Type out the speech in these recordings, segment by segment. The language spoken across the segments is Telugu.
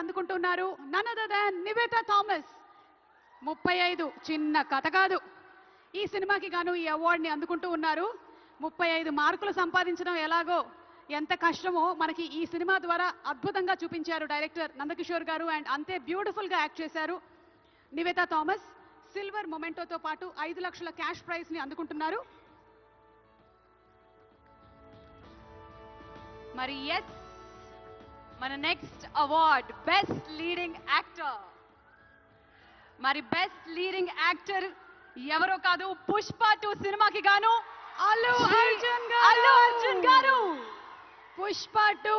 అందుకుంటున్నారు. None other than Nivetha Thomas ముప్పై ఐదు చిన్న కథ కాదు. ఈ సినిమాకి గాను ఈ అవార్డుని అందుకుంటూ ఉన్నారు. ముప్పై ఐదు మార్కులు సంపాదించడం ఎలాగో ఎంత కష్టమో మనకి ఈ సినిమా ద్వారా అద్భుతంగా చూపించారు డైరెక్టర్ నందకిషోర్ గారు. అండ్ అంతే బ్యూటిఫుల్గా యాక్ట్ చేశారు నివేతా థామస్. సిల్వర్ మొమెంటోతో పాటు ఐదు లక్షల క్యాష్ ప్రైజ్ని అందుకుంటున్నారు. మరి ఎస్ మన next award best leading actor మరి బెస్ట్ లీడింగ్ యాక్టర్ ఎవరో కాదు పుష్ప టూ సినిమాకి గాను అల్లు అర్జున్ అల్లు అర్జున్ గారు. పుష్ప టూ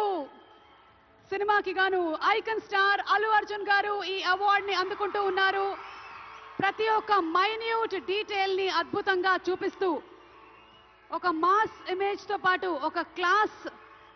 సినిమాకి గాను ఐకన్ స్టార్ అల్లు అర్జున్ గారు ఈ అవార్డ్ని అందుకుంటూ ఉన్నారు. ప్రతి ఒక్క మైన్యూట్ డీటెయిల్ని అద్భుతంగా చూపిస్తూ ఒక మాస్ ఇమేజ్తో పాటు ఒక class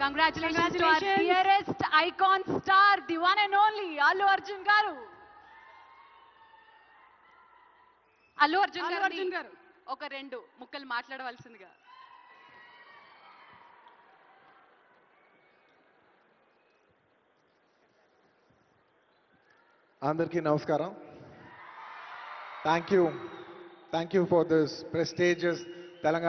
Congratulations to our Congratulations. dearest icon star, the one and only Allu Arjun garu. Allu Arjun Allu గారు అర్జున్ గారు ఒక రెండు ముక్కలు మాట్లాడవలసిందిగా అందరికీ నమస్కారం thank you thank you for this prestigious Telangana